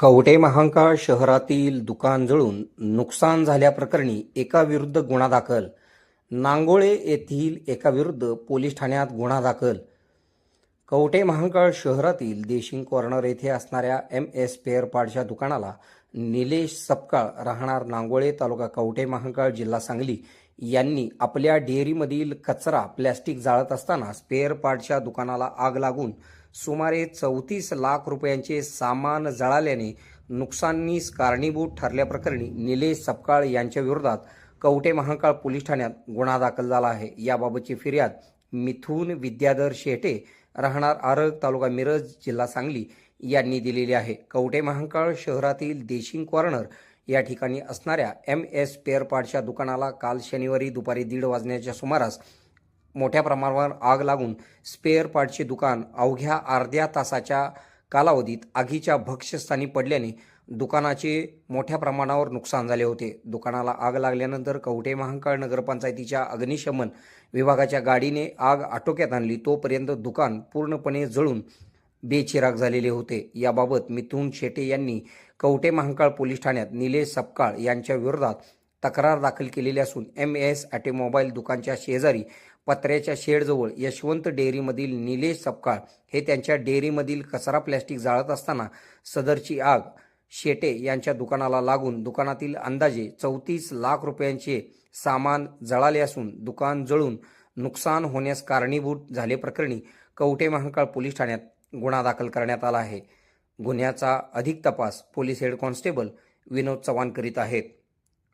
कवटे महांकाळ शहरातील दुकान जळून नुकसान झाल्याप्रकरणी एकाविरुद्ध गुन्हा दाखल. नांगोळे येथील एकाविरुद्ध पोलीस ठाण्यात गुन्हा दाखल. कवटे महांकाळ शहरातील देशिंग कॉर्नर येथे असणाऱ्या एम एस पेअर पार्टच्या दुकानाला निलेश सपकाळ राहणार नांगोळे तालुका कवटे महांकाळ जिल्हा सांगली यांनी आपल्या डेअरीमधील कचरा प्लॅस्टिक जाळत असताना स्पेअर पार्टच्या दुकानाला आग लागून सुमारे चौतीस लाख रुपयांचे सामान जळाल्याने नुकसानीस कारणीभूत ठरल्याप्रकरणी निलेश सपकाळ यांच्या विरोधात महाकाळ पोलीस ठाण्यात गुन्हा दाखल झाला आहे. याबाबतची फिर्याद मिथून विद्याधर शेटे राहणार आरग तालुका मिरज जिल्हा सांगली यांनी दिलेली आहे. कवटे महाकाळ शहरातील देशिंग कॉर्नर या ठिकाणी असणाऱ्या एम एस पेअर पार्टच्या दुकानाला काल शनिवारी दुपारी दीड वाजण्याच्या सुमारास मोठ्या प्रमाणावर आग लागून स्पेअर पार्टचे दुकान अवघ्या अर्ध्या तासाच्या कालावधीत आगीच्या भक्ष्यस्थानी पडल्याने दुकानाचे मोठ्या प्रमाणावर नुकसान झाले होते. दुकानाला आग लागल्यानंतर कवठे महांकाळ नगरपंचायतीच्या अग्निशमन विभागाच्या गाडीने आग आटोक्यात आणली तोपर्यंत दुकान पूर्णपणे जळून बेचिराग झालेले होते. याबाबत मिथुन शेटे यांनी कवटे महांकाळ पोलीस ठाण्यात निलेश सपकाळ यांच्या विरोधात तक्रार दाखल केलेली असून एम एस ऑटोमोबाईल दुकानच्या शेजारी पत्र्याच्या शेडजवळ यशवंत डेअरीमधील निलेश सपकाळ हे त्यांच्या डेअरीमधील कचरा प्लॅस्टिक जाळत असताना सदरची आग शेटे यांच्या दुकानाला लागून दुकानातील अंदाजे चौतीस लाख रुपयांचे सामान जळाले असून दुकान जळून नुकसान होण्यास कारणीभूत झालेप्रकरणी कवटे महांकाळ पोलीस ठाण्यात गुन्हा दाखल करण्यात आला आहे. गुन्ह्याचा अधिक तपास police head constable Vinod Chavan करीत आहेत.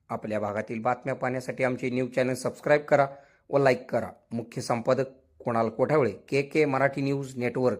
आपल्या भागातील बातम्या पाहण्यासाठी आमचे न्यूज चॅनल सबस्क्राईब करा व लाईक करा. मुख्य संपादक Kunal Kothawale K K Marathi news network.